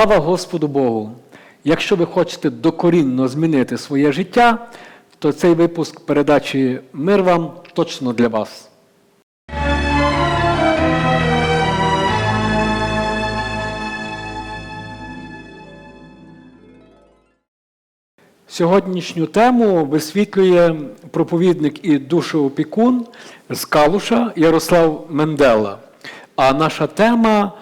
Слава Господу Богу! Якщо ви хочете докорінно змінити своє життя, то цей випуск передачі Мир вам точно для вас. Сьогоднішню тему висвітлює проповідник і душеопікун з Калуша Ярослав Мендела. А наша тема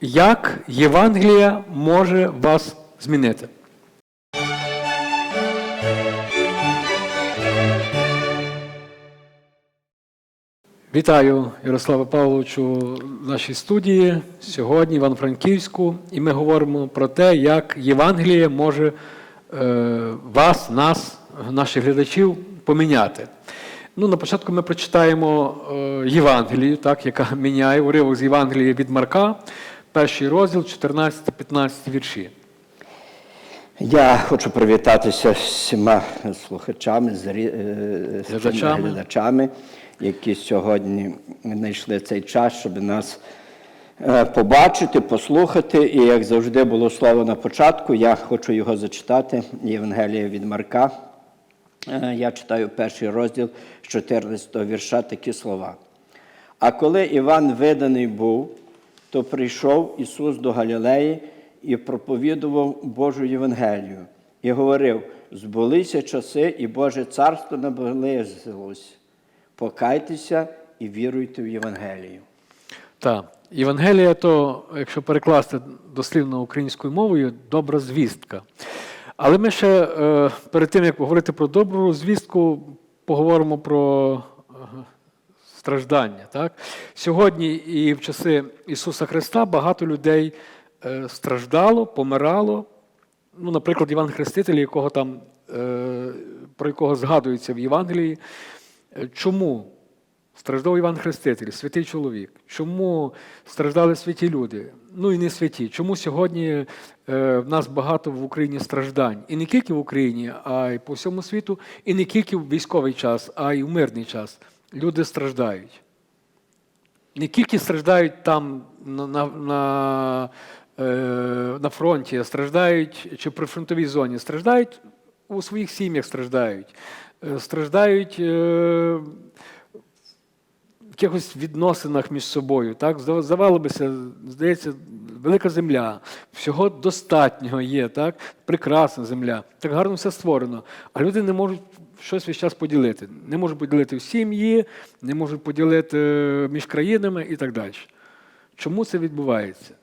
як Євангелія може вас змінити. Вітаю Ярославе Павловичу в нашій студії сьогодні, в Івано-Франківську, і ми говоримо про те, як Євангеліє може е, вас, нас, наших глядачів поміняти. Ну, на початку ми прочитаємо е, Євангелію, так, яка міняє уривок з Євангелії від Марка, перший розділ, 14-15 вірші. Я хочу привітатися з всіма слухачами, зрі- е, з Глядачами. глядачами, які сьогодні знайшли цей час, щоб нас е, побачити, послухати. І як завжди було слово на початку, я хочу його зачитати. Євангелія від Марка. Е, Я читаю перший розділ з 14 вірша такі слова. А коли Іван виданий був, то прийшов Ісус до Галілеї і проповідував Божу Євангелію, і говорив: збулися часи, і Боже царство наблизилось. Покайтеся і віруйте в Євангелію. Так, Євангелія то, якщо перекласти дослівно українською мовою, добра звістка. Але ми ще е, перед тим, як поговорити про добру звістку, поговоримо про страждання. Так? Сьогодні і в часи Ісуса Христа багато людей е, страждало, помирало. Ну, наприклад, Іван Хреститель, якого там, е, про якого згадується в Євангелії. Е, Чому страждав Іван Хреститель, святий чоловік? Чому страждали святі люди? Ну і не святі. Чому сьогодні в нас багато в Україні страждань? І не тільки в Україні, а й по всьому світу, і не тільки в військовий час, а й в мирний час. Люди страждають. Не тільки страждають там на, на, на, е, на фронті, а страждають чи при фронтовій зоні, страждають у своїх сім'ях страждають, Е, страждають е, в якихось відносинах між собою. Так? Здав- Здавалося здається, велика земля, всього достатньо є, так? прекрасна земля, так гарно все створено. А люди не можуть щось весь час поділити. Не можуть поділити в сім'ї, не можуть поділити е, між країнами і так далі. Чому це відбувається?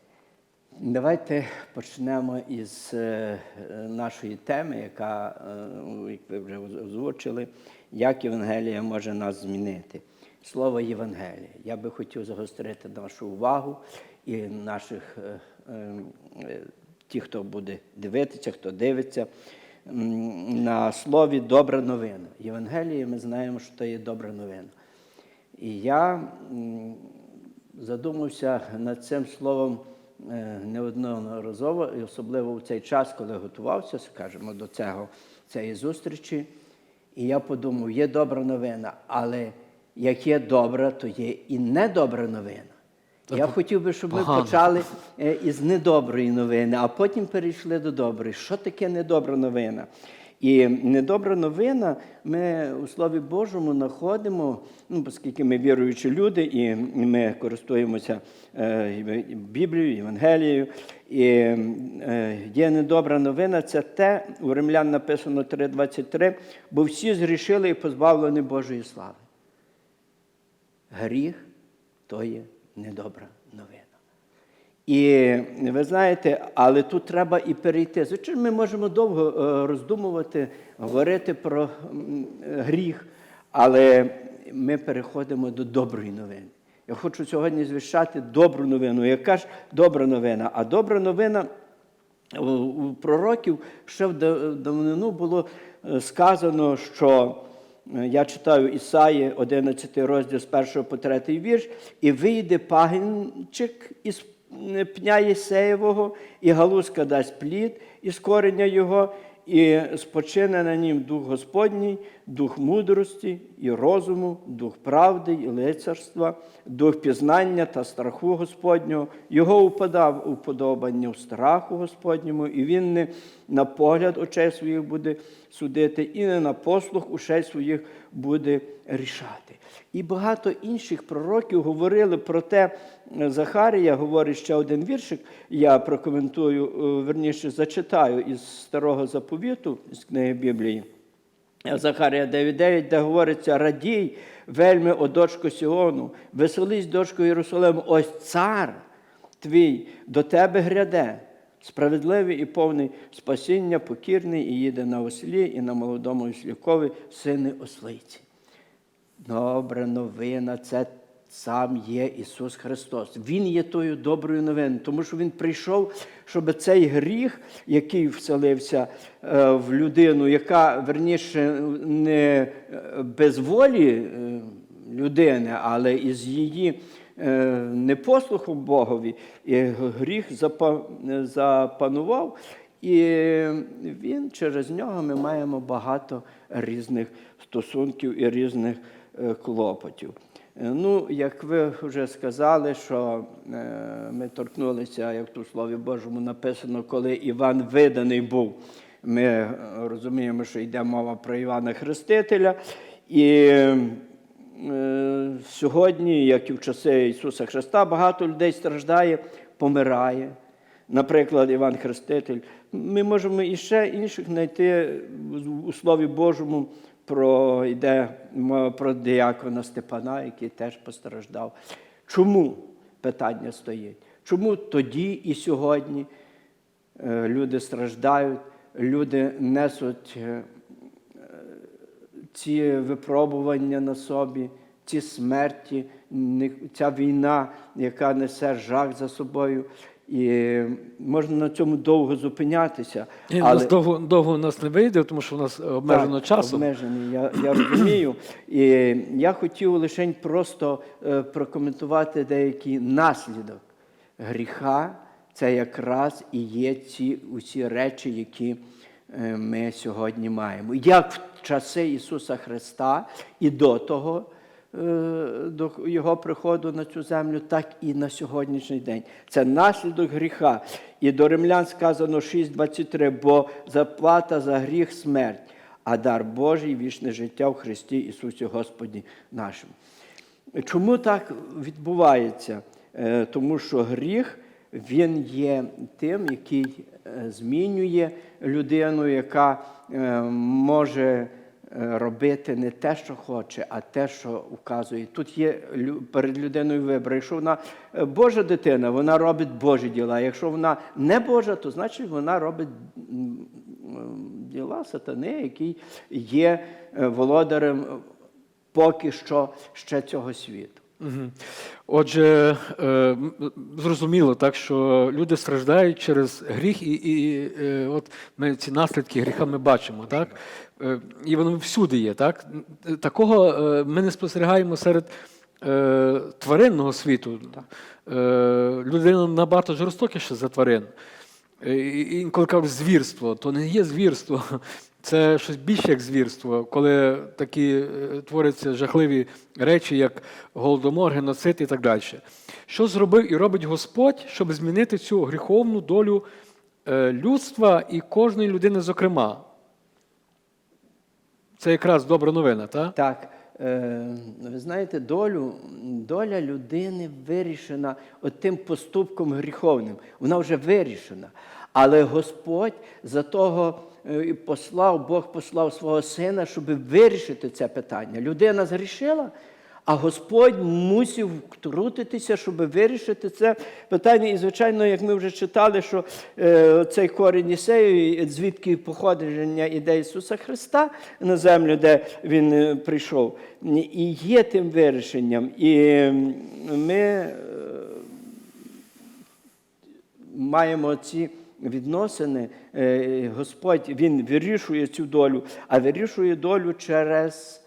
Давайте почнемо із е, нашої теми, яка, е, як ви вже озвучили, як Євангелія може нас змінити. Слово Євангелія. Я би хотів загострити нашу увагу і наших, ті, хто буде дивитися, хто дивиться, на слові добра новина. Євангелія ми знаємо, що це є добра новина. І я задумався над цим словом е, неодноразово, і особливо в цей час, коли готувався, скажімо, до цього, цієї зустрічі. І я подумав, є добра новина, але як є добра, то є і недобра новина. Я хотів би, щоб ми почали е, із недоброї новини, а потім перейшли до доброї. Що таке недобра новина? І недобра новина ми у Слові Божому знаходимо, ну, оскільки ми віруючі люди, і ми користуємося е, Біблією, Євангелією. І е, є недобра новина, це те, у Римлян написано 3,23, бо всі згрішили і позбавлені Божої слави. Гріх то є недобра новина. І ви знаєте, але тут треба і перейти. Звичайно, ми можемо довго е, роздумувати, говорити про гріх, але ми переходимо до доброї новини. Я хочу сьогодні звіщати добру новину. Яка ж добра новина? А добра новина у- пророків ще в давнину було е, сказано, що я читаю Ісаї 11 розділ з 1 по 3 вірш, і вийде пагінчик із е, пня Єсеєвого, і галузка дасть плід із кореня його, і спочине на нім дух Господній, дух мудрості і розуму, дух правди і лицарства, дух пізнання та страху Господнього. Його упадав уподобання в страху Господньому, і він не на погляд очей своїх буде судити, і не на послух ушей своїх буде рішати. І багато інших пророків говорили про те, Захарія говорить ще один віршик, я прокоментую, е, верніше зачитаю із старого заповіту, з книги Біблії. Захарія 9.9, де говориться: радій, вельми, о дочку Сіону, веселись, дочку Єрусалиму, ось цар твій до тебе гряде, справедливий і повний спасіння, покірний, і їде на ослі, і на молодому ослікові, сини ослиці. Добра новина, це сам є Ісус Христос. Він є тою доброю новиною, тому що Він прийшов, щоб цей гріх, який вселився е, в людину, яка верніше не е, без волі е, людини, але із її непослухом Богові, і гріх запанував. І він через нього ми маємо багато різних стосунків і різних клопотів. Е, Ну, як ви вже сказали, що е, ми торкнулися, як тут Слові Божому написано, коли Іван виданий був. Ми е, розуміємо, що йде мова про Івана Хрестителя. І е, сьогодні, як і в часи Ісуса Христа, багато людей страждає, помирає. Наприклад, Іван Хреститель. Ми можемо і ще інших знайти у Слові Божому про йде про діякона Степана, який теж постраждав. Чому питання стоїть? Чому тоді і сьогодні е, люди страждають, люди несуть е, ці випробування на собі, ці смерті, ця війна, яка несе жах за собою. І можна на цьому довго зупинятися. І у нас довго, довго у нас не вийде, тому що у нас обмежено так, часом. Обмежений, я, я розумію. І я хотів лише просто е, прокоментувати деякий наслідок гріха. Це якраз і є ці усі речі, які е, ми сьогодні маємо. Як в часи Ісуса Христа і до того, до Його приходу на цю землю, так і на сьогоднішній день. Це наслідок гріха. І до римлян сказано 6,23, бо заплата за гріх смерть, а дар Божий вічне життя в Христі Ісусі Господі нашому. Чому так відбувається? Е, Тому що гріх він є тим, який е, змінює людину, яка е, може е, робити не те, що хоче, а те, що вказує. Тут є перед людиною вибір. Якщо вона е, Божа дитина, вона робить Божі діла. Якщо вона не Божа, то значить вона робить діла сатани, який є е, володарем е, поки що ще цього світу. Отже, зрозуміло, так що люди страждають через гріх, і, і от ми ці наслідки гріха ми бачимо, так? Е, І воно всюди є, так? Такого е, ми не спостерігаємо серед е, тваринного світу. Людина набагато жорстокіша за тварин. І Інколи кажуть звірство, то не є звірство, це щось більше як звірство, коли такі творяться жахливі речі, як голодомор, геноцид і так далі. Що зробив і робить Господь, щоб змінити цю гріховну долю людства і кожної людини, зокрема? Це якраз добра новина, так? Так, е, ви знаєте, долю, доля людини вирішена тим поступком гріховним. Вона вже вирішена. Але Господь за того е, і послав, Бог послав свого сина, щоб вирішити це питання. Людина згрішила, а Господь мусив втрутитися, щоб вирішити це питання. І, звичайно, як ми вже читали, що е, цей корінь Ісею, звідки походження ідеї Ісуса Христа на землю, де Він е, прийшов, і є тим вирішенням. І ми е, маємо ці відносини. Господь Він вирішує цю долю, а вирішує долю через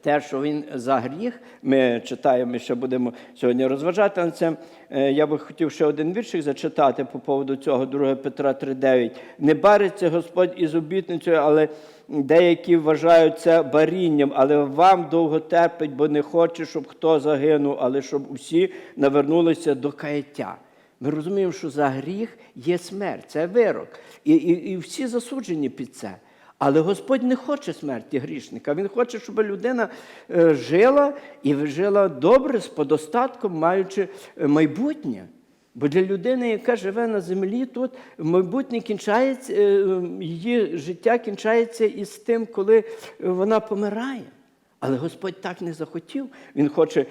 те, що він за гріх, ми читаємо, ще будемо сьогодні розважати над цим. Е, Я би хотів ще один віршик зачитати по поводу цього 2 Петра 3,9. Не бариться Господь із обітницею, але деякі вважають це барінням, але вам довго терпить, бо не хоче, щоб хто загинув, але щоб усі навернулися до каяття. Ми розуміємо, що за гріх є смерть, це вирок. І, і, і всі засуджені під це. Але Господь не хоче смерті грішника. Він хоче, щоб людина е, жила і жила добре, з подостатком, маючи е, майбутнє. Бо для людини, яка живе на землі, тут майбутнє кінчається, е, її життя кінчається із тим, коли вона помирає. Але Господь так не захотів. Він хоче,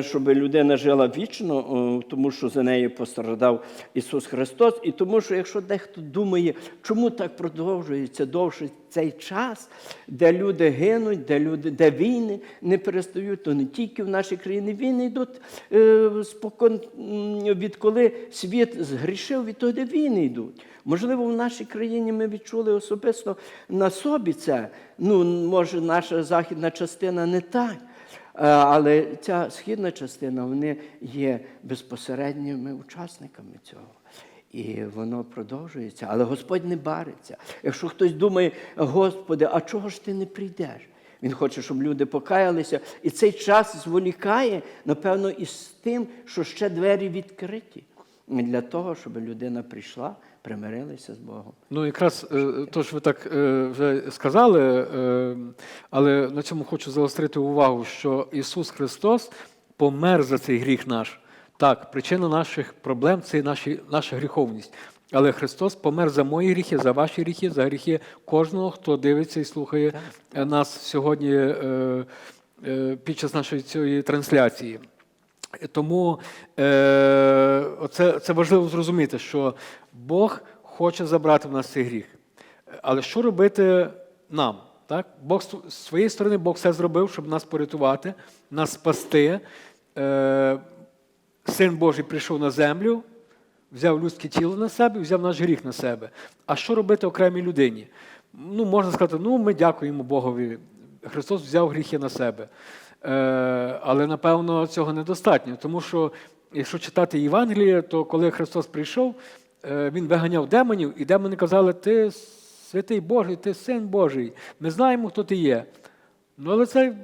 щоб людина жила вічно, тому що за неї пострадав Ісус Христос. І тому, що якщо дехто думає, чому так продовжується довше цей час, де люди гинуть, де люди, де війни не перестають, то не тільки в нашій країні війни йдуть е, спокон, відколи світ згрішив, відтоді війни йдуть. Можливо, в нашій країні ми відчули особисто на собі це. Ну, може, наша західна частина не так. Е, Але ця східна частина, вони є безпосередніми учасниками цього. І воно продовжується. Але Господь не бариться. Якщо хтось думає, Господи, а чого ж ти не прийдеш? Він хоче, щоб люди покаялися. І цей час зволікає, напевно, із тим, що ще двері відкриті для того, щоб людина прийшла, примирилася з Богом. Ну, якраз е, то, що ви так е, вже сказали, е, але на цьому хочу заострити увагу, що Ісус Христос помер за цей гріх наш. Так, причина наших проблем це наші, наша гріховність. Але Христос помер за мої гріхи, за ваші гріхи, за гріхи кожного, хто дивиться і слухає нас сьогодні е, е, під час нашої цієї трансляції. Тому е, оце, це важливо зрозуміти, що Бог хоче забрати в нас цей гріх. Але що робити нам? Так? Бог з з своєї сторони Бог все зробив, щоб нас порятувати, нас спасти. Е, Син Божий прийшов на землю, взяв людське тіло на себе, взяв наш гріх на себе. А що робити окремій людині? Ну, можна сказати, ну ми дякуємо Богові. Христос взяв гріхи на себе. Е, але напевно цього недостатньо, тому що якщо читати Євангеліє, то коли Христос прийшов, е, Він виганяв демонів, і демони казали: Ти святий Божий, ти син Божий, ми знаємо, хто ти є. Ну, але це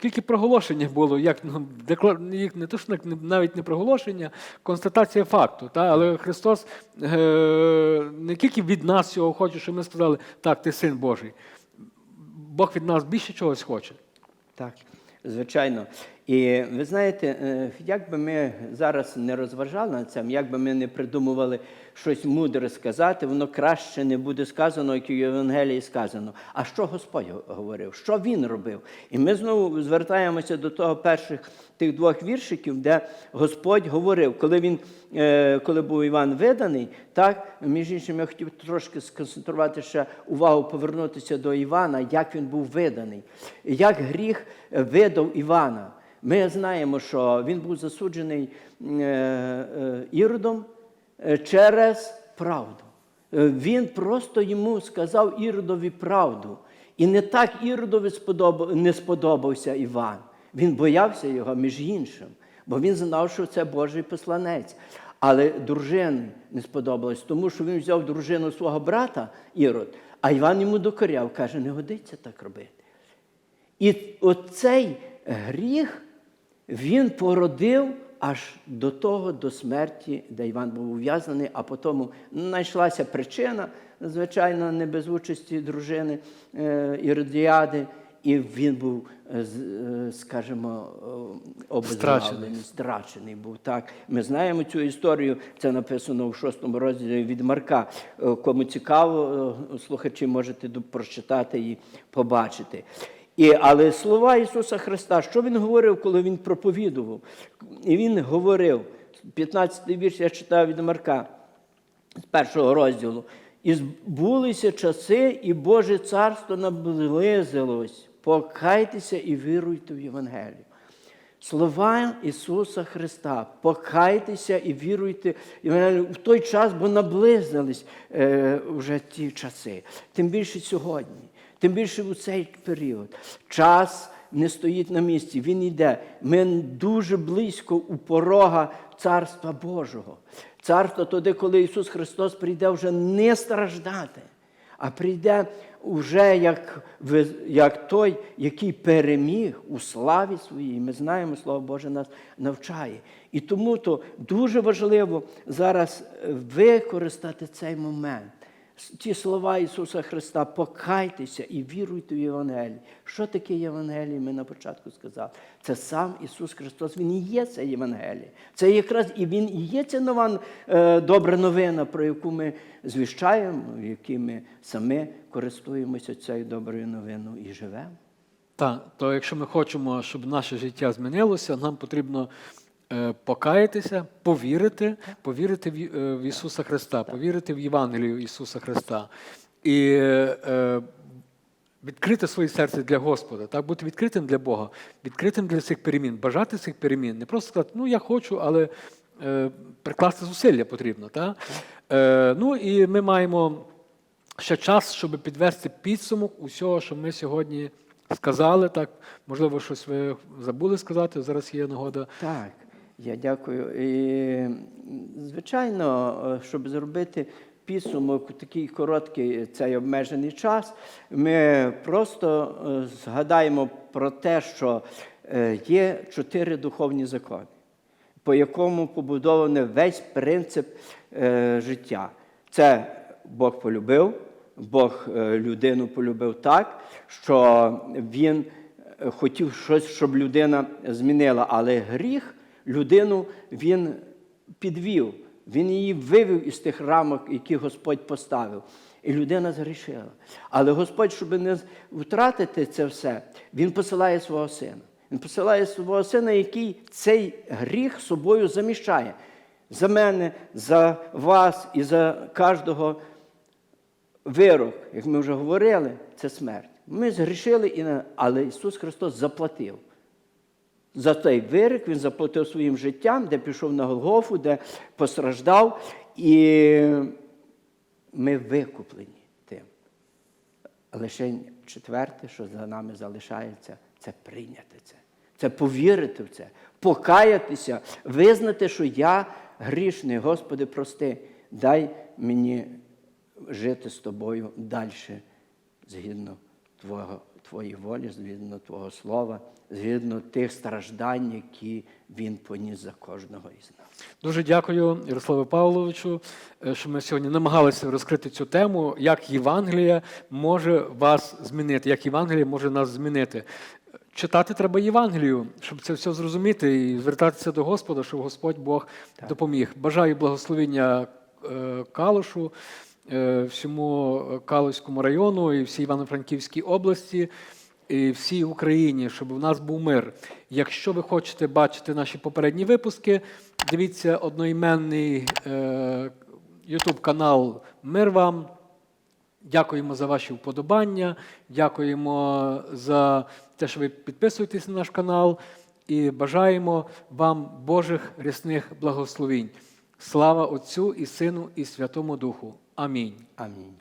тільки проголошення було, як ну, декла... не то, що навіть не проголошення, констатація факту. Та? Але Христос е... не тільки від нас цього хоче, що ми сказали, так, ти син Божий. Бог від нас більше чогось хоче. Так, звичайно. І ви знаєте, е, як би ми зараз не розважали над цим, як би ми не придумували щось мудре сказати, воно краще не буде сказано, як в Євангелії сказано. А що Господь говорив? Що Він робив? І ми знову звертаємося до того перших тих двох віршиків, де Господь говорив, коли він, е, коли був Іван виданий, так, між іншим, я хотів трошки сконцентрувати ще увагу, повернутися до Івана, як він був виданий, як гріх видав Івана. Ми знаємо, що він був засуджений е, е, Іродом е, через правду. Він просто йому сказав Іродові правду. І не так Іродові не сподобався Іван. Він боявся його, між іншим, бо він знав, що це Божий посланець. Але дружині не сподобалось, тому що він взяв дружину свого брата Ірод, а Іван йому докоряв, каже, не годиться так робити. І оцей гріх він породив аж до того, до смерті, де Іван був ув'язнений, а потім знайшлася причина, звичайно, не без участі дружини е, Іродіади, і він був, е, е, скажімо, е, страчений був. Так. Ми знаємо цю історію, це написано у шостому розділі від Марка. Кому цікаво, слухачі можете прочитати і побачити. І, але слова Ісуса Христа, що Він говорив, коли Він проповідував? І Він говорив, 15-й вірш я читав від Марка з першого розділу. І збулися часи, і Боже царство наблизилось. Покайтеся і віруйте в Євангелію. Слова Ісуса Христа, покайтеся і віруйте в той час, бо наблизились е, вже ті часи. Тим більше сьогодні, тим більше у цей період. Час не стоїть на місці, Він йде. Ми дуже близько у порога Царства Божого. Царство тоді, коли Ісус Христос прийде вже не страждати, а прийде уже як, як той, який переміг у славі своїй. Ми знаємо, Слово Боже нас навчає. І тому то дуже важливо зараз е, використати цей момент. Ті слова Ісуса Христа, покайтеся і віруйте в Євангелії. Що таке Євангеліє? Ми на початку сказали. Це сам Ісус Христос, Він і є це Євангеліє. Це якраз і Він і є ця нова е, добра новина, про яку ми звіщаємо, в якій ми самі користуємося цією доброю новиною і живемо. Так, то якщо ми хочемо, щоб наше життя змінилося, нам потрібно покаятися, повірити, повірити в, е, в Ісуса Христа, повірити в Євангелію Ісуса Христа і е, відкрити своє серце для Господа, так, бути відкритим для Бога, відкритим для цих перемін, бажати цих перемін. Не просто сказати, ну я хочу, але е, прикласти зусилля потрібно. Так? Е, ну і ми маємо ще час, щоб підвести підсумок усього, що ми сьогодні сказали. Так, можливо, щось ви забули сказати. Зараз є нагода. Так, я дякую. І, звичайно, е, щоб зробити підсумок у такий короткий цей обмежений час, ми просто е, згадаємо про те, що е, є чотири духовні закони, по якому побудований весь принцип життя. Це Бог полюбив, Бог людину полюбив так, що він хотів щось, щоб людина змінила, але гріх людину він підвів, він її вивів із тих рамок, які Господь поставив. І людина згрішила. Але Господь, щоб не втратити це все, Він посилає свого сина. Він посилає свого сина, який цей гріх собою заміщає. За мене, за вас і за кожного вирок, як ми вже говорили, це смерть. Ми згрішили, але Ісус Христос заплатив. За той вирок Він заплатив своїм життям, де пішов на Голгофу, де постраждав, і ми викуплені тим. Лише четверте, що за нами залишається, це прийняти це. Це повірити в це, покаятися, визнати, що я грішний, Господи, прости, дай мені жити з тобою далі, згідно Твого, Твоєї волі, згідно Твого слова, згідно тих страждань, які Він поніс за кожного із нас. Дуже дякую, Ярославу Павловичу, е, що ми сьогодні намагалися розкрити цю тему, як Євангелія може вас змінити, як Євангелія може нас змінити. Читати треба Євангелію, щоб це все зрозуміти і звертатися до Господа, щоб Господь Бог допоміг. Бажаю благословення е, Калушу, всьому Калуському району і всій Івано-Франківській області. І всій Україні, щоб у нас був мир. Якщо ви хочете бачити наші попередні випуски, дивіться одноіменний е, YouTube канал Мир вам. Дякуємо за ваші вподобання, дякуємо за те, що ви підписуєтесь на наш канал, і бажаємо вам Божих рясних благословінь. Слава Отцю і Сину, і Святому Духу. Amém. Amém.